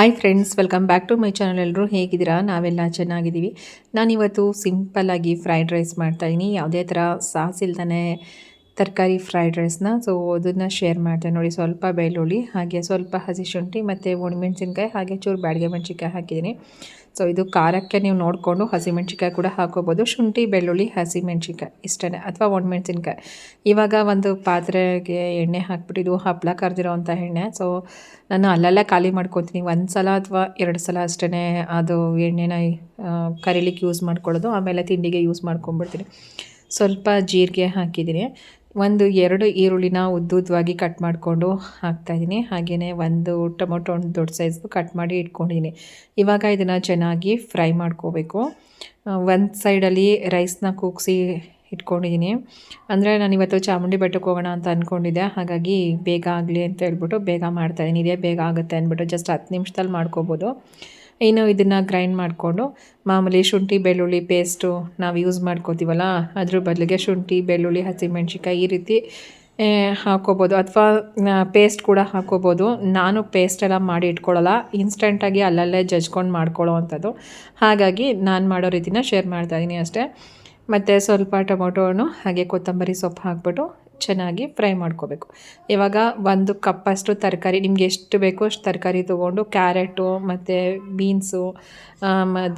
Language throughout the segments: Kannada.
Hi friends welcome back to my channel ಎಲ್ಲರೂ ಹೇಗಿದ್ದೀರಾ? ನಾವೆಲ್ಲ ಚೆನ್ನಾಗಿದ್ದೀವಿ. ನಾನಿವತ್ತು ಸಿಂಪಲ್ಲಾಗಿ ಫ್ರೈಡ್ ರೈಸ್ ಮಾಡ್ತಾಯಿದ್ದೀನಿ ಯಾವುದೇ ಥರ ಸಾಸ್ ಇಲ್ದೇ ತರಕಾರಿ ಫ್ರೈಡ್ ರೈಸ್ನ ಸೊ ಅದನ್ನು ಶೇರ್ ಮಾಡ್ತೇನೆ. ನೋಡಿ, ಸ್ವಲ್ಪ ಬೆಳ್ಳುಳ್ಳಿ, ಹಾಗೆ ಸ್ವಲ್ಪ ಹಸಿ ಶುಂಠಿ, ಮತ್ತು ಒಣಮೆಣ್ಸಿನ್ಕಾಯಿ, ಹಾಗೆ ಚೂರು ಬ್ಯಾಡಿಗೆ ಮೆಣಸಿನ್ಕಾಯಿ ಹಾಕಿದ್ದೀನಿ. ಸೊ ಇದು ಖಾರಕ್ಕೆ ನೀವು ನೋಡಿಕೊಂಡು ಹಸಿಮೆಣ್ಸಿನ್ಕಾಯಿ ಕೂಡ ಹಾಕೋಬೋದು ಶುಂಠಿ, ಬೆಳ್ಳುಳ್ಳಿ, ಹಸಿಮೆಣ್ಸಿನ್ಕಾಯಿ ಇಷ್ಟೇ ಅಥವಾ ಒಣಮೆಣ್ಸಿನ್ಕಾಯಿ. ಇವಾಗ ಒಂದು ಪಾತ್ರೆಗೆ ಎಣ್ಣೆ ಹಾಕ್ಬಿಟ್ಟು ಇದು ಹಪ್ಪಳ ಕರೆದಿರೋವಂಥ ಎಣ್ಣೆ. ಸೊ ನಾನು ಅಲ್ಲೆಲ್ಲ ಖಾಲಿ ಮಾಡ್ಕೊತೀನಿ. ಒಂದು ಸಲ ಅಥವಾ ಎರಡು ಸಲ ಅಷ್ಟೇ ಅದು ಎಣ್ಣೆನ ಕರಿಲಿಕ್ಕೆ ಯೂಸ್ ಮಾಡ್ಕೊಳ್ಳೋದು. ಆಮೇಲೆ ತಿಂಡಿಗೆ ಯೂಸ್ ಮಾಡ್ಕೊಂಬಿಡ್ತೀನಿ ಸ್ವಲ್ಪ ಜೀರಿಗೆ ಹಾಕಿದ್ದೀನಿ. ಒಂದು ಎರಡು ಈರುಳ್ಳಿನ ಉದ್ದುದ್ದವಾಗಿ ಕಟ್ ಮಾಡಿಕೊಂಡು ಹಾಕ್ತಾಯಿದ್ದೀನಿ ಹಾಗೆಯೇ ಒಂದು ಟೊಮೊಟೊ ಒಂದು ದೊಡ್ಡ ಸೈಜ್ದು ಕಟ್ ಮಾಡಿ ಇಟ್ಕೊಂಡಿದ್ದೀನಿ. ಇವಾಗ ಇದನ್ನು ಚೆನ್ನಾಗಿ ಫ್ರೈ ಮಾಡ್ಕೋಬೇಕು. ಒಂದು ಸೈಡಲ್ಲಿ ರೈಸ್ನ ಕೂಗಿಸಿ ಇಟ್ಕೊಂಡಿದ್ದೀನಿ. ಅಂದರೆ ನಾನು ಇವತ್ತು ಚಾಮುಂಡಿ ಬೆಟ್ಟಕ್ಕೆ ಹೋಗೋಣ ಅಂತ ಅಂದ್ಕೊಂಡಿದ್ದೆ ಹಾಗಾಗಿ ಬೇಗ ಆಗಲಿ ಅಂತ ಹೇಳ್ಬಿಟ್ಟು ಬೇಗ ಮಾಡ್ತಾಯಿದ್ದೀನಿ ಇದೇ ಬೇಗ ಆಗುತ್ತೆ ಅಂದ್ಬಿಟ್ಟು ಜಸ್ಟ್ ಹತ್ತು ನಿಮಿಷದಲ್ಲಿ ಮಾಡ್ಕೋಬೋದು. ಇನ್ನು ಇದನ್ನು ಗ್ರೈಂಡ್ ಮಾಡಿಕೊಂಡು, ಮಾಮೂಲಿ ಶುಂಠಿ, ಬೆಳ್ಳುಳ್ಳಿ ಪೇಸ್ಟು ನಾವು ಯೂಸ್ ಮಾಡ್ಕೋತೀವಲ್ಲ, ಅದ್ರ ಬದಲಿಗೆ ಶುಂಠಿ, ಬೆಳ್ಳುಳ್ಳಿ ಹಸಿಮೆಣ್ಸಿಕಾಯಿ ಈ ರೀತಿ ಹಾಕೋಬೋದು ಅಥವಾ ಪೇಸ್ಟ್ ಕೂಡ ಹಾಕೋಬೋದು ನಾನು ಪೇಸ್ಟ್ ಎಲ್ಲ ಮಾಡಿ ಇಟ್ಕೊಳ್ಳಲ್ಲ ಇನ್ಸ್ಟೆಂಟಾಗಿ ಅಲ್ಲಲ್ಲೇ ಜಜ್ಕೊಂಡು ಮಾಡ್ಕೊಳ್ಳೋ ಅಂಥದ್ದು. ಹಾಗಾಗಿ ನಾನು ಮಾಡೋ ರೀತಿನ ಶೇರ್ ಮಾಡ್ತಾಯಿದ್ದೀನಿ ಅಷ್ಟೇ. ಮತ್ತು ಸ್ವಲ್ಪ ಟೊಮೊಟೊ ಹಾಗೆ ಕೊತ್ತಂಬರಿ ಸೊಪ್ಪು ಹಾಕ್ಬಿಟ್ಟು ಚೆನ್ನಾಗಿ ಫ್ರೈ ಮಾಡ್ಕೋಬೇಕು. ಇವಾಗ ಒಂದು ಕಪ್ಪಷ್ಟು ತರಕಾರಿ, ನಿಮ್ಗೆ ಎಷ್ಟು ಬೇಕೋ ಅಷ್ಟು ತರಕಾರಿ ತೊಗೊಂಡು ಕ್ಯಾರೆಟು ಮತ್ತು ಬೀನ್ಸು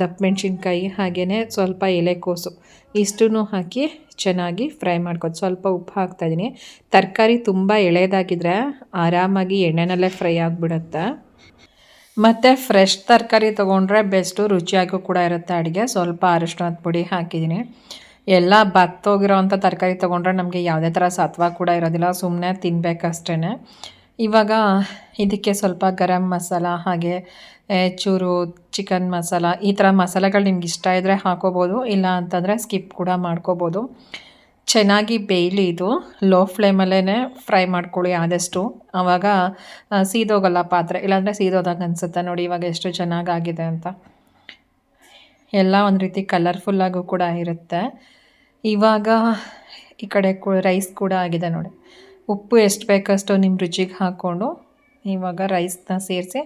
ದಪ್ಪ ಮೆಣಸಿನ್ಕಾಯಿ ಹಾಗೆಯೇ ಸ್ವಲ್ಪ ಎಲೆಕೋಸು ಇಷ್ಟೂ ಹಾಕಿ ಚೆನ್ನಾಗಿ ಫ್ರೈ ಮಾಡ್ಕೋದು ಸ್ವಲ್ಪ ಉಪ್ಪು ಹಾಕ್ತಾಯಿದ್ದೀನಿ ತರಕಾರಿ ತುಂಬ ಎಳೆದಾಗಿದ್ರೆ ಆರಾಮಾಗಿ ಎಣ್ಣೆನಲ್ಲೇ ಫ್ರೈ ಆಗಿಬಿಡುತ್ತೆ. ಮತ್ತು ಫ್ರೆಶ್ ತರಕಾರಿ ತೊಗೊಂಡ್ರೆ ಬೆಸ್ಟು, ರುಚಿಯಾಗೂ ಕೂಡ ಇರುತ್ತೆ ಅಡುಗೆ. ಸ್ವಲ್ಪ ಅರಿಶಿನದ ಪುಡಿ ಹಾಕಿದ್ದೀನಿ ಎಲ್ಲ ಬತ್ತೋಗಿರೋ ಅಂಥ ತರಕಾರಿ ತೊಗೊಂಡ್ರೆ ನಮಗೆ ಯಾವುದೇ ಥರ ಸತ್ವ ಕೂಡ ಇರೋದಿಲ್ಲ ಸುಮ್ಮನೆ ತಿನ್ಬೇಕಷ್ಟೇ ಇವಾಗ ಇದಕ್ಕೆ ಸ್ವಲ್ಪ ಗರಂ ಮಸಾಲ, ಹಾಗೆ ಚೂರು ಚಿಕನ್ ಮಸಾಲ, ಈ ಥರ ಮಸಾಲೆಗಳು ನಿಮ್ಗೆ ಇಷ್ಟ ಇದ್ದರೆ ಹಾಕೋಬೋದು, ಇಲ್ಲ ಅಂತಂದರೆ ಸ್ಕಿಪ್ ಕೂಡ ಮಾಡ್ಕೋಬೋದು. ಚೆನ್ನಾಗಿ ಬೇಯಲಿ ಇದು, ಲೋ ಫ್ಲೇಮಲ್ಲೇ ಫ್ರೈ ಮಾಡ್ಕೊಳ್ಳಿ ಆದಷ್ಟು. ಆವಾಗ ಸೀದೋಗಲ್ಲ ಪಾತ್ರೆ, ಇಲ್ಲಾಂದರೆ ಸೀದೋದಾಗ ಅನಿಸುತ್ತೆ ನೋಡಿ ಇವಾಗ ಎಷ್ಟು ಚೆನ್ನಾಗಾಗಿದೆ ಅಂತ. ಎಲ್ಲ ಒಂದು ರೀತಿ ಕಲರ್ಫುಲ್ಲಾಗೂ ಕೂಡ ಇರುತ್ತೆ. ಇವಾಗ ಈ ಕಡೆ ರೈಸ್ ಕೂಡ ಆಗಿದೆ ನೋಡಿ. ಉಪ್ಪು ಎಷ್ಟು ಬೇಕಷ್ಟು ನಿಮ್ಮ ರುಚಿಗೆ ಹಾಕ್ಕೊಂಡು ಇವಾಗ ರೈಸ್ನ ಸೇರಿಸಿ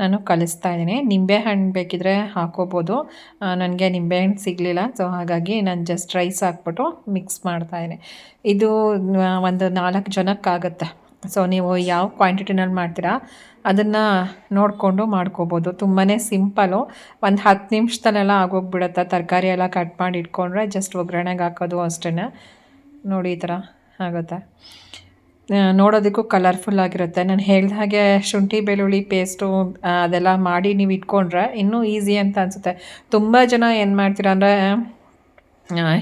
ನಾನು ಕಲಿಸ್ತಾ ಇದ್ದೀನಿ. ನಿಂಬೆಹಣ್ಣು ಬೇಕಿದ್ರೆ ಹಾಕೋಬೋದು. ನನಗೆ ನಿಂಬೆಹಣ್ಣು ಸಿಗಲಿಲ್ಲ ಸೊ ಹಾಗಾಗಿ ನಾನು ಜಸ್ಟ್ ರೈಸ್ ಹಾಕ್ಬಿಟ್ಟು ಮಿಕ್ಸ್ ಮಾಡ್ತಾಯಿದ್ದೀನಿ ಇದು ಒಂದು ನಾಲ್ಕು ಜನಕ್ಕಾಗುತ್ತೆ. ಸೊ ನೀವು ಯಾವ ಕ್ವಾಂಟಿಟಿನಲ್ಲಿ ಮಾಡ್ತೀರಾ, ಅದನ್ನು ನೋಡಿಕೊಂಡು ಮಾಡ್ಕೋಬೋದು. ತುಂಬಾ ಸಿಂಪಲು ಒಂದು ಹತ್ತು ನಿಮಿಷದಲ್ಲೆಲ್ಲ ಆಗೋಗ್ಬಿಡುತ್ತೆ. ತರಕಾರಿ ಎಲ್ಲ ಕಟ್ ಮಾಡಿ ಇಟ್ಕೊಂಡ್ರೆ ಜಸ್ಟ್ ಒಗ್ಗರಣೆಗೆ ಹಾಕೋದು ಅಷ್ಟೇ ನೋಡಿ ಈ ಥರ ಆಗುತ್ತೆ. ನೋಡೋದಕ್ಕೂ ಕಲರ್ಫುಲ್ ಆಗಿರುತ್ತೆ. ನಾನು ಹೇಳಿದ ಹಾಗೆ ಶುಂಠಿ, ಬೆಳ್ಳುಳ್ಳಿ ಪೇಸ್ಟು ಅದೆಲ್ಲ ಮಾಡಿ ನೀವು ಇಟ್ಕೊಂಡ್ರೆ ಇನ್ನೂ ಈಸಿ ಅಂತ ಅನಿಸುತ್ತೆ. ತುಂಬ ಜನ ಏನು ಮಾಡ್ತೀರ ಅಂದರೆ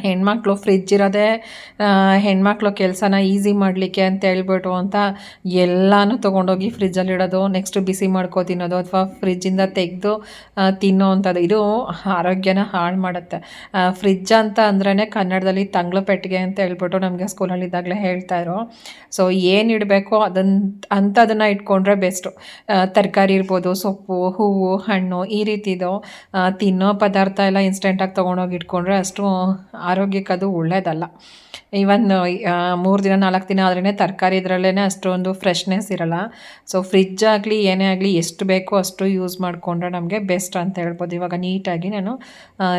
ಹೆಣ್ಮಕ್ಳು ಫ್ರಿಜ್ ಇರೋದೇ ಹೆಣ್ಮಕ್ಳು ಕೆಲಸನ ಈಸಿ ಮಾಡಲಿಕ್ಕೆ ಅಂತ ಹೇಳ್ಬಿಟ್ಟು ಅಂತ ಎಲ್ಲನೂ ತೊಗೊಂಡೋಗಿ ಫ್ರಿಜ್ಜಲ್ಲಿ ಇಡೋದು ನೆಕ್ಸ್ಟ್ ಬಿಸಿ ಮಾಡ್ಕೊ ತಿನ್ನೋದು ಅಥವಾ ಫ್ರಿಜ್ಜಿಂದ ತೆಗೆದು ತಿನ್ನೋ ಅಂಥದ್ದು. ಇದು ಆರೋಗ್ಯನ ಹಾಳು ಮಾಡುತ್ತೆ. ಫ್ರಿಜ್ ಅಂತ ಅಂದ್ರೇ ಕನ್ನಡದಲ್ಲಿ ತಂಗ್ಳು ಪೆಟ್ಟಿಗೆ ಅಂತ ಹೇಳ್ಬಿಟ್ಟು ನಮಗೆ ಸ್ಕೂಲಲ್ಲಿದ್ದಾಗಲೇ ಇರೋ. ಸೊ ಏನು ಇಡಬೇಕು ಅದನ್ನು ಅಂಥದನ್ನು ಇಟ್ಕೊಂಡ್ರೆ ಬೆಸ್ಟು ತರಕಾರಿ ಇರ್ಬೋದು, ಸೊಪ್ಪು, ಹೂವು, ಹಣ್ಣು ಈ ರೀತಿದು ತಿನ್ನೋ ಪದಾರ್ಥ ಎಲ್ಲ ಇನ್ಸ್ಟೆಂಟಾಗಿ ತೊಗೊಂಡೋಗಿ ಇಟ್ಕೊಂಡ್ರೆ ಅಷ್ಟು ಆರೋಗ್ಯಕ್ಕೆ ಅದು ಒಳ್ಳೆಯದಲ್ಲ ಈವನ್ ಮೂರು ದಿನ, ನಾಲ್ಕು ದಿನ ಆದ್ರೇ ತರಕಾರಿ ಇದರಲ್ಲೇ ಅಷ್ಟೊಂದು ಫ್ರೆಶ್ನೆಸ್ ಇರೋಲ್ಲ. ಸೊ ಫ್ರಿಜ್ ಆಗಲಿ, ಏನೇ ಆಗಲಿ, ಎಷ್ಟು ಬೇಕೋ ಅಷ್ಟು ಯೂಸ್ ಮಾಡಿಕೊಂಡ್ರೆ ನಮಗೆ ಬೆಸ್ಟ್ ಅಂತ ಹೇಳ್ಬೋದು. ಇವಾಗ ನೀಟಾಗಿ ನಾನು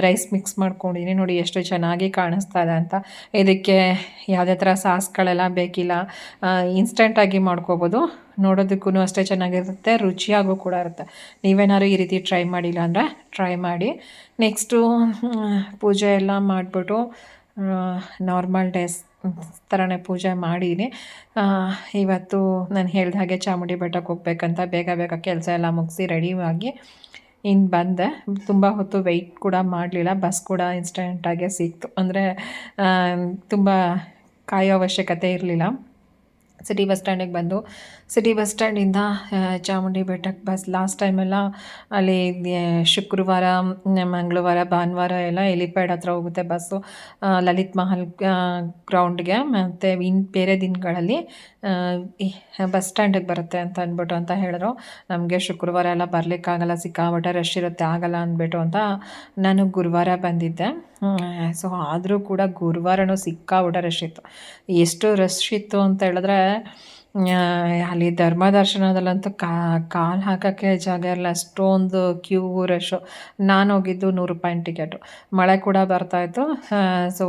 ರೈಸ್ ಮಿಕ್ಸ್ ಮಾಡ್ಕೊಂಡಿದ್ದೀನಿ ನೋಡಿ, ಎಷ್ಟು ಚೆನ್ನಾಗಿ ಕಾಣಿಸ್ತಾ ಇದೆ ಅಂತ. ಇದಕ್ಕೆ ಯಾವುದೇ ಥರ ಸಾಸ್ಗಳೆಲ್ಲ ಬೇಕಿಲ್ಲ. ಇನ್ಸ್ಟೆಂಟಾಗಿ ಮಾಡ್ಕೋಬೋದು. ನೋಡೋದಕ್ಕೂ ಅಷ್ಟೇ ಚೆನ್ನಾಗಿರುತ್ತೆ, ರುಚಿಯಾಗೂ ಕೂಡ ಇರುತ್ತೆ. ನೀವೇನಾದ್ರು ಈ ರೀತಿ ಟ್ರೈ ಮಾಡಿಲ್ಲ ಅಂದರೆ ಟ್ರೈ ಮಾಡಿ. ನೆಕ್ಸ್ಟು ಪೂಜೆ ಎಲ್ಲ ಮಾಡಿಬಿಟ್ಟು ನಾರ್ಮಲ್ ಡೇಸ್ ಥರನೇ ಪೂಜೆ ಮಾಡೀನಿ. ಇವತ್ತು ನಾನು ಹೇಳ್ದ ಹಾಗೆ ಚಾಮುಂಡಿ ಬೆಟ್ಟಕ್ಕೆ ಹೋಗ್ಬೇಕಂತ ಬೇಗ ಬೇಗ ಕೆಲಸ ಎಲ್ಲ ಮುಗಿಸಿ ರೆಡಿಯಾಗಿ ಇನ್ನು ಬಂದೆ. ತುಂಬ ಹೊತ್ತು ವೆಯ್ಟ್ ಕೂಡ ಮಾಡಲಿಲ್ಲ ಬಸ್ ಕೂಡ ಇನ್ಸ್ಟೆಂಟಾಗೆ ಸಿಕ್ತು. ಅಂದರೆ ತುಂಬ ಕಾಯೋ ಅವಶ್ಯಕತೆ ಇರಲಿಲ್ಲ. ಸಿಟಿ ಬಸ್ ಸ್ಟ್ಯಾಂಡಿಗೆ ಬಂದು ಸಿಟಿ ಬಸ್ ಸ್ಟ್ಯಾಂಡಿಂದ ಚಾಮುಂಡಿ ಬೆಟ್ಟಕ್ಕೆ ಬಸ್ ಲಾಸ್ಟ್ ಟೈಮೆಲ್ಲ ಅಲ್ಲಿ ಶುಕ್ರವಾರ ಮಂಗಳವಾರ, ಭಾನುವಾರ ಎಲ್ಲ ಎಲಿಪ್ಯಾಡ್ ಹತ್ರ ಹೋಗುತ್ತೆ ಬಸ್ಸು ಲಲಿತ್ ಮಹಲ್ ಗ್ರೌಂಡ್ಗೆ ಮತ್ತು ಇನ್ನು ಬೇರೆ ದಿನಗಳಲ್ಲಿ ಬಸ್ ಸ್ಟ್ಯಾಂಡಿಗೆ ಬರುತ್ತೆ ಅಂತ ಅಂದ್ಬಿಟ್ಟು ಅಂತ ಹೇಳಿದ್ರು. ನಮಗೆ ಶುಕ್ರವಾರ ಎಲ್ಲ ಬರಲಿಕ್ಕಾಗಲ್ಲ ಸಿಕ್ಕಾಬಟ್ಟೆ ರಶ್ ಇರುತ್ತೆ, ಆಗಲ್ಲ ಅಂದ್ಬಿಟ್ಟು ಅಂತ ನಾನು ಗುರುವಾರ ಬಂದಿದ್ದೆ. ಸೊ ಆದರೂ ಕೂಡ ಗುರುವಾರನೂ ಸಿಕ್ಕಾಪಟ್ಟೆ ರಶ್ ಇತ್ತು. ಎಷ್ಟು ರಶ್ ಇತ್ತು ಅಂತ ಹೇಳಿದ್ರೆ ಅಲ್ಲಿ ಧರ್ಮ ದರ್ಶನದಲ್ಲಂತೂ ಕಾಲು ಹಾಕೋಕ್ಕೆ ಜಾಗ ಇರಲ್ಲ. ಅಷ್ಟೊಂದು ಕ್ಯೂ ರಶ್ಶು ನಾನು ಹೋಗಿದ್ದು ನೂರು ರೂಪಾಯಿ ಟಿಕೆಟು. ಮಳೆ ಕೂಡ ಬರ್ತಾಯಿತ್ತು ಸೊ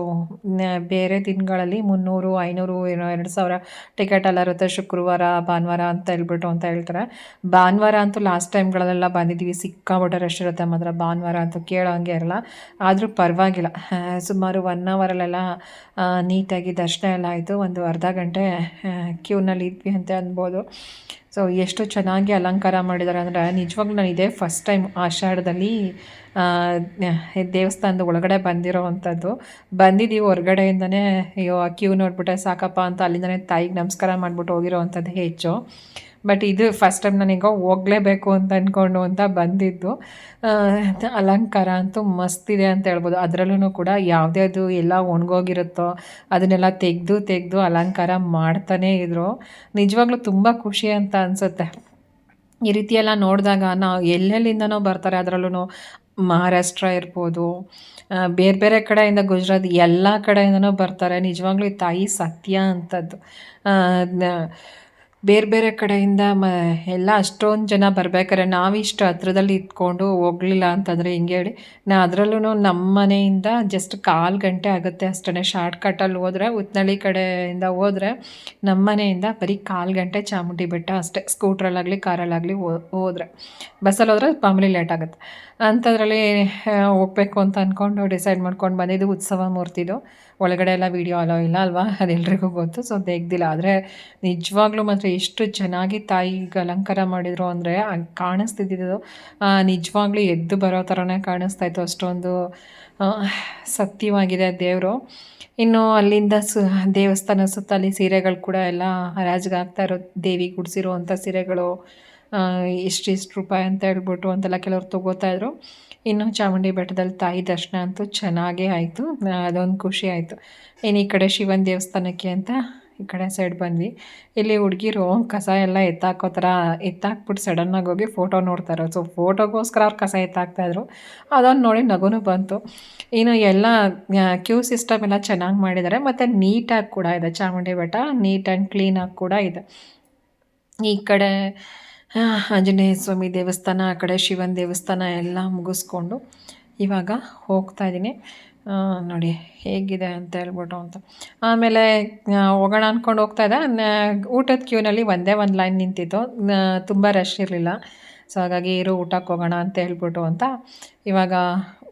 ಬೇರೆ ದಿನಗಳಲ್ಲಿ ಮುನ್ನೂರು, ಐನೂರು, ಏನೋ ಎರಡು ಸಾವಿರ ಟಿಕೆಟ್ ಎಲ್ಲ ಇರುತ್ತೆ. ಶುಕ್ರವಾರ, ಭಾನುವಾರ ಅಂತ ಹೇಳ್ಬಿಟ್ಟು ಅಂತ ಹೇಳ್ತಾರೆ. ಭಾನುವಾರ ಅಂತೂ ಲಾಸ್ಟ್ ಟೈಮ್ಗಳಲ್ಲೆಲ್ಲ ಬಂದಿದ್ದೀವಿ. ಸಿಕ್ಕಾಬಿಟ್ಟೆ ರಶ್ ಇರುತ್ತೆ ಮಾತ್ರ. ಭಾನುವಾರ ಅಂತೂ ಕೇಳೋ ಹಂಗೆ ಇರಲ್ಲ. ಆದರೂ ಪರವಾಗಿಲ್ಲ. ಸುಮಾರು ಒನ್ ಅವರಲ್ಲೆಲ್ಲ ನೀಟಾಗಿ ದರ್ಶನ ಎಲ್ಲ ಆಯಿತು. ಒಂದು ಅರ್ಧ ಗಂಟೆ ಕ್ಯೂನಲ್ಲಿ ಇದ್ವಿ ಅಂತ ಅನ್ಬೋದು. ಸೊ ಎಷ್ಟು ಚೆನ್ನಾಗಿ ಅಲಂಕಾರ ಮಾಡಿದ್ದಾರೆ. ಅಂದರೆ ನಿಜವಾಗ್ಲೂ ನಾನು ಇದೇ ಫಸ್ಟ್ ಟೈಮ್ ಆಷಾಢದಲ್ಲಿ ದೇವಸ್ಥಾನದ ಒಳಗಡೆ ಬಂದಿರೋ ಅಂಥದ್ದು ಬಂದಿದ್ದೀವಿ ಹೊರಗಡೆಯಿಂದನೇ, ಅಯ್ಯೋ ಕ್ಯೂ ನೋಡ್ಬಿಟ್ಟೆ ಸಾಕಪ್ಪ ಅಂತ ಅಲ್ಲಿಂದನೇ ತಾಯಿಗೆ ನಮಸ್ಕಾರ ಮಾಡಿಬಿಟ್ಟು ಹೋಗಿರೋ ಅಂಥದ್ದು ಹೆಚ್ಚು. ಬಟ್ ಇದು ಫಸ್ಟ್ ಟೈಮ್ ನನಗೆ ಹೋಗಲೇಬೇಕು ಅಂತ ಅಂದ್ಕೊಂಡು ಅಂತ ಬಂದಿದ್ದು. ಅಲಂಕಾರ ಅಂತೂ ಮಸ್ತಿದೆ ಅಂತ ಹೇಳ್ಬೋದು. ಅದರಲ್ಲೂ ಕೂಡ ಯಾವುದ್ಯಾವುದು ಎಲ್ಲ ಒಣಗೋಗಿರುತ್ತೋ ಅದನ್ನೆಲ್ಲ ತೆಗೆದು ತೆಗೆದು ಅಲಂಕಾರ ಮಾಡ್ತಾನೇ ಇದ್ರು. ನಿಜವಾಗ್ಲೂ ತುಂಬ ಖುಷಿ ಅಂತ ಅನಿಸುತ್ತೆ. ಈ ರೀತಿ ಎಲ್ಲ ನೋಡಿದಾಗ ನಾವು ಎಲ್ಲೆಲ್ಲಿಂದನೋ ಬರ್ತಾರೆ ಅದರಲ್ಲೂ ಮಹಾರಾಷ್ಟ್ರ ಇರ್ಬೋದು ಬೇರೆ ಬೇರೆ ಕಡೆಯಿಂದ ಗುಜರಾತ್ ಎಲ್ಲ ಕಡೆಯಿಂದನೂ ಬರ್ತಾರೆ. ನಿಜವಾಗ್ಲೂ ತಾಯಿ ಸತ್ಯ ಅಂಥದ್ದು ಬೇರೆ ಬೇರೆ ಕಡೆಯಿಂದ ಮ, ಎಲ್ಲ ಅಷ್ಟೊಂದು ಜನ ಬರ್ಬೇಕಾದ್ರೆ ನಾವಿಷ್ಟು ಹತ್ರದಲ್ಲಿ ಇದ್ಕೊಂಡು ಹೋಗ್ಲಿಲ್ಲ ಅಂತಂದರೆ ಹಿಂಗೆ ಹೇಳಿ? ನಾ ಅದರಲ್ಲೂ ನಮ್ಮ ಮನೆಯಿಂದ ಜಸ್ಟ್ ಕಾಲು ಗಂಟೆ ಆಗುತ್ತೆ ಅಷ್ಟೇ ಶಾರ್ಟ್ಕಟ್ಟಲ್ಲಿ ಹೋದರೆ, ಉತ್ನಳ್ಳಿ ಕಡೆಯಿಂದ ಹೋದರೆ ನಮ್ಮ ಮನೆಯಿಂದ ಬರೀ ಕಾಲು ಗಂಟೆ ಚಾಮುಂಡಿ ಬೆಟ್ಟ ಅಷ್ಟೇ. ಸ್ಕೂಟ್ರಲ್ಲಾಗಲಿ ಕಾರಲ್ಲಾಗಲಿ ಹೋದರೆ. ಬಸ್ಸಲ್ಲಿ ಹೋದರೆ ಮಾಮೂಲಿ ಲೇಟ್ ಆಗುತ್ತೆ. ಅಂಥದ್ರಲ್ಲಿ ಹೋಗಬೇಕು ಅಂತ ಅಂದ್ಕೊಂಡು ಡಿಸೈಡ್ ಮಾಡ್ಕೊಂಡು ಬಂದಿದ್ದು ಉತ್ಸವ ಮೂರ್ತಿದು. ಒಳಗಡೆ ಎಲ್ಲ ವೀಡಿಯೋ ಅಲೋ ಇಲ್ಲ ಅಲ್ವಾ? ಅದೆಲ್ರಿಗೂ ಗೊತ್ತು. ಸೊ ತೆಗ್ದಿಲ್ಲ. ಆದರೆ ನಿಜವಾಗ್ಲೂ ಮಾತ್ರ ಎಷ್ಟು ಚೆನ್ನಾಗಿ ತಾಯಿಗೆ ಅಲಂಕಾರ ಮಾಡಿದರು ಅಂದರೆ ಕಾಣಿಸ್ತಿದ್ದಿದ್ದು ನಿಜವಾಗ್ಲೂ ಎದ್ದು ಬರೋ ಥರನೇ ಕಾಣಿಸ್ತಾ ಇತ್ತು. ಅಷ್ಟೊಂದು ಸತ್ಯವಾಗಿದೆ ದೇವರು. ಇನ್ನು ಅಲ್ಲಿಂದ ಸು, ದೇವಸ್ಥಾನ ಸುತ್ತಲ್ಲಿ ಸೀರೆಗಳು ಕೂಡ ಎಲ್ಲ ಹರಾಜಿಗೆ ಆಗ್ತಾ ಇರೋ ದೇವಿ ಗುಡಿಸಿರುವಂಥ ಸೀರೆಗಳು ಇಷ್ಟಿಷ್ಟು ರೂಪಾಯಿ ಅಂತ ಹೇಳ್ಬಿಟ್ಟು ಅಂತೆಲ್ಲ ಕೆಲವರು ತೊಗೋತಾ ಇದ್ರು. ಇನ್ನು ಚಾಮುಂಡಿ ಬೆಟ್ಟದಲ್ಲಿ ತಾಯಿ ದರ್ಶನ ಅಂತೂ ಚೆನ್ನಾಗೇ ಆಯಿತು. ಅದೊಂದು ಖುಷಿ ಆಯಿತು. ಇನ್ನು ಈ ಕಡೆ ಶಿವನ ದೇವಸ್ಥಾನಕ್ಕೆ ಅಂತ ಈ ಕಡೆ ಸೈಡ್ ಬಂದ್ವಿ. ಇಲ್ಲಿ ಹುಡುಗಿರು ಕಸ ಎಲ್ಲ ಎತ್ತಾಕೋ ಥರ ಎತ್ತಾಕ್ಬಿಟ್ಟು ಸಡನ್ನಾಗಿ ಹೋಗಿ ಫೋಟೋ ನೋಡ್ತಾರೆ ಸೊ ಫೋಟೋಗೋಸ್ಕರ ಅವ್ರು ಕಸ ಎತ್ತಾಕ್ತಾಯಿದ್ರು ಅದೊಂದು ನೋಡಿ ನಗುನು ಬಂತು. ಇನ್ನು ಎಲ್ಲ ಕ್ಯೂ ಸಿಸ್ಟಮ್ ಎಲ್ಲ ಚೆನ್ನಾಗಿ ಮಾಡಿದ್ದಾರೆ ಮತ್ತು ನೀಟಾಗಿ ಕೂಡ ಇದೆ. ಚಾಮುಂಡಿ ಬೆಟ್ಟ ನೀಟ್ ಆ್ಯಂಡ್ ಕ್ಲೀನಾಗಿ ಕೂಡ ಇದೆ. ಈ ಕಡೆ ಆಂಜನೇಯ ಸ್ವಾಮಿ ದೇವಸ್ಥಾನ, ಆ ಕಡೆ ಶಿವನ ದೇವಸ್ಥಾನ ಎಲ್ಲ ಮುಗಿಸ್ಕೊಂಡು ಇವಾಗ ಹೋಗ್ತಾ ಇದ್ದೀನಿ. ನೋಡಿ ಹೇಗಿದೆ ಅಂತ ಹೇಳ್ಬಿಟ್ಟು ಅಂತ. ಆಮೇಲೆ ಹೋಗೋಣ ಅಂದ್ಕೊಂಡು ಹೋಗ್ತಾ ಇದ್ದೆ. ನ- ಊಟದ ಕ್ಯೂನಲ್ಲಿ ಒಂದೇ ಒಂದು ಲೈನ್ ನಿಂತಿತ್ತು. ತುಂಬ ರಶ್ ಇರಲಿಲ್ಲ. ಸೊ ಹಾಗಾಗಿ ಇರು, ಊಟಕ್ಕೆ ಹೋಗೋಣ ಅಂತ ಹೇಳ್ಬಿಟ್ಟು ಅಂತ ಇವಾಗ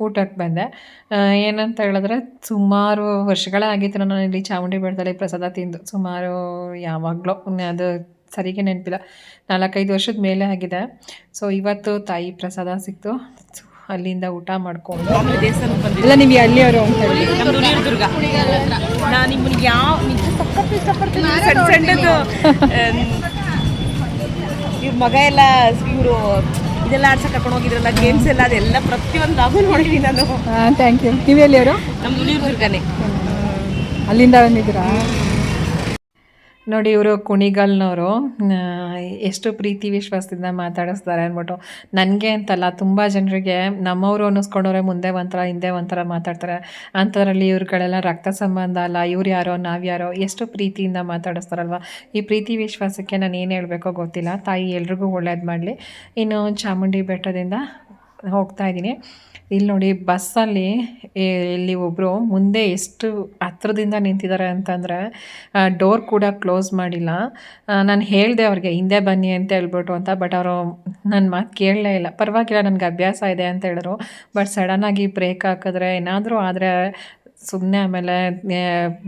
ಊಟಕ್ಕೆ ಬಂದೆ. ಏನಂತ ಹೇಳಿದ್ರೆ, ಸುಮಾರು ವರ್ಷಗಳೇ ಆಗಿತ್ತು ನಾನು ಇಲ್ಲಿ ಚಾಮುಂಡಿ ಬೆಟ್ಟದಲ್ಲಿ ಪ್ರಸಾದ ತಿಂದು. ಸುಮಾರು ಯಾವಾಗಲೂ ಅದು ಸರಿಗೆ ನೆನಪಿಲ್ಲ. ನಾಲ್ಕೈದು ವರ್ಷದ ಮೇಲೆ ಆಗಿದೆ. ಸೊ ಇವತ್ತು ತಾಯಿ ಪ್ರಸಾದ ಸಿಕ್ತು. ಅಲ್ಲಿಂದ ಊಟ ಮಾಡ್ಕೊಂಡು. ಇಲ್ಲ ನೀವು ನೀರ್ದುರ್ಗ ನಾನು ನಿಮ್ಮನ್ನ ಯಾವ ಸಣ್ಣ ಸಣ್ಣದು ಇವ್ರ ಮಗ ಎಲ್ಲ ಇವರು ಇದೆಲ್ಲ ಆಡ್ಸಕ್ಕೆ ಕರ್ಕೊಂಡು ಹೋಗಿದ್ರಲ್ಲ ಗೇಮ್ಸ್ ಎಲ್ಲ ಅದೆಲ್ಲ ಪ್ರತಿಯೊಂದು ಲಾಗು ನೋಡಿದ್ದೀನಿ ನಾನು. ಥ್ಯಾಂಕ್ ಯು ನೀವು ಎಲ್ಲಿಯವರು ನಮ್ದು ನೀರ್ದುರ್ಗನೇ ಅಲ್ಲಿಂದ ಬಂದಿದ್ದೀರಾ? ನೋಡಿ, ಇವರು ಕುಣಿಗಲ್ನವರು. ಎಷ್ಟು ಪ್ರೀತಿ ವಿಶ್ವಾಸದಿಂದ ಮಾತಾಡಿಸ್ತಾರೆ ಅಂದ್ಬಿಟ್ಟು. ನನಗೆ ಅಂತಲ್ಲ, ತುಂಬ ಜನರಿಗೆ ನಮ್ಮವರು ಅನ್ನಿಸ್ಕೊಂಡವ್ರೆ ಮುಂದೆ ಒಂಥರ, ಹಿಂದೆ ಒಂಥರ ಮಾತಾಡ್ತಾರೆ. ಅಂಥದ್ರಲ್ಲಿ ಇವ್ರುಗಳೆಲ್ಲ ರಕ್ತ ಸಂಬಂಧ ಅಲ್ಲ, ಇವ್ರು ಯಾರೋ, ನಾವು ಯಾರೋ, ಎಷ್ಟು ಪ್ರೀತಿಯಿಂದ ಮಾತಾಡಿಸ್ತಾರಲ್ವ. ಈ ಪ್ರೀತಿ ವಿಶ್ವಾಸಕ್ಕೆ ನಾನು ಏನು ಹೇಳಬೇಕೋ ಗೊತ್ತಿಲ್ಲ. ತಾಯಿ ಎಲ್ರಿಗೂ ಒಳ್ಳೇದು ಮಾಡಲಿ. ಇನ್ನು ಚಾಮುಂಡಿ ಬೆಟ್ಟದಿಂದ ಹೋಗ್ತಾ ಇದ್ದೀನಿ. ಇಲ್ಲಿ ನೋಡಿ ಬಸ್ಸಲ್ಲಿ ಇಲ್ಲಿ ಒಬ್ಬರು ಮುಂದೆ ಎಷ್ಟು ಹತ್ರದಿಂದ ನಿಂತಿದ್ದಾರೆ ಅಂತಂದರೆ ಡೋರ್ ಕೂಡ ಕ್ಲೋಸ್ ಮಾಡಿಲ್ಲ. ನಾನು ಹೇಳಿದೆ ಅವ್ರಿಗೆ, ಹಿಂದೆ ಬನ್ನಿ ಅಂತ ಹೇಳ್ಬಿಟ್ಟು ಅಂತ, ಬಟ್ ಅವರು ನನ್ನ ಮಾತು ಕೇಳಲೇ ಇಲ್ಲ. ಪರವಾಗಿಲ್ಲ, ನನಗೆ ಅಭ್ಯಾಸ ಇದೆ ಅಂತ ಹೇಳಿದ್ರು. ಬಟ್ ಸಡನ್ನಾಗಿ ಬ್ರೇಕ್ ಹಾಕಿದ್ರೆ, ಏನಾದರೂ ಆದರೆ ಸುಮ್ಮನೆ ಆಮೇಲೆ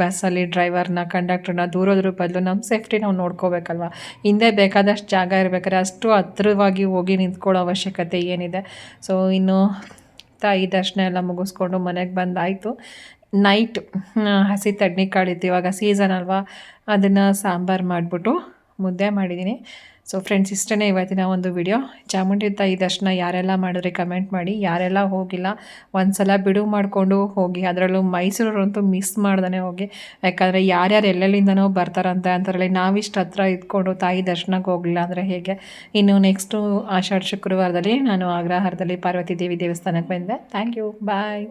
ಬಸ್ಸಲ್ಲಿ ಡ್ರೈವರ್ನ ಕಂಡಕ್ಟ್ರನ್ನ ದೂರೋದ್ರ ಬದಲು ನಮ್ಮ ಸೇಫ್ಟಿ ನಾವು ನೋಡ್ಕೋಬೇಕಲ್ವ? ಹಿಂದೆ ಬೇಕಾದಷ್ಟು ಜಾಗ ಇರಬೇಕಾದ್ರೆ ಅಷ್ಟು ಹತ್ರವಾಗಿ ಹೋಗಿ ನಿಂತ್ಕೊಳ್ಳೋ ಅವಶ್ಯಕತೆ ಏನಿದೆ. ಸೊ ಇನ್ನು ತಾಯಿ ದರ್ಶನ ಎಲ್ಲ ಮುಗಿಸ್ಕೊಂಡು ಮನೆಗೆ ಬಂದಾಯಿತು. ನೈಟ್ ಹಸಿ ತಡ್ನಿ ಕಾಳಿತ್ತು ಇವಾಗ ಸೀಸನ್ ಅಲ್ವಾ? ಅದನ್ನು ಸಾಂಬಾರು ಮಾಡಿಬಿಟ್ಟು ಮುದ್ದೆ ಮಾಡಿದ್ದೀನಿ ಸೊ ಫ್ರೆಂಡ್ಸ್ ಇಷ್ಟೇ ಇವತ್ತಿನ ಒಂದು ವಿಡಿಯೋ ಚಾಮುಂಡಿ ತಾಯಿ ದರ್ಶನ ಯಾರೆಲ್ಲ ಮಾಡಿದ್ರೆ ಕಮೆಂಟ್ ಮಾಡಿ. ಯಾರೆಲ್ಲ ಹೋಗಿಲ್ಲ ಒಂದು ಸಲ ಬಿಡುವು ಮಾಡಿಕೊಂಡು ಹೋಗಿ. ಅದರಲ್ಲೂ ಮೈಸೂರವ್ರಂತೂ ಮಿಸ್ ಮಾಡ್ದೇ ಹೋಗಿ. ಯಾಕಂದರೆ ಯಾರ್ಯಾರು ಎಲ್ಲೆಲ್ಲಿಂದನೋ ಬರ್ತಾರಂತೆ ಅಂಥದ್ರಲ್ಲಿ ನಾವಿಷ್ಟು ಹತ್ರ ಇದ್ಕೊಂಡು ತಾಯಿ ದರ್ಶನಕ್ಕೆ ಹೋಗಲಿಲ್ಲ ಅಂದರೆ ಹೇಗೆ? ಇನ್ನು ನೆಕ್ಸ್ಟು ಆಷಾಢ ಶುಕ್ರವಾರದಲ್ಲಿ ನಾನು ಆಗ್ರಹಾರದಲ್ಲಿ ಪಾರ್ವತಿ ದೇವಿ ದೇವಸ್ಥಾನಕ್ಕೆ ಬಂದೆ. Thank you bye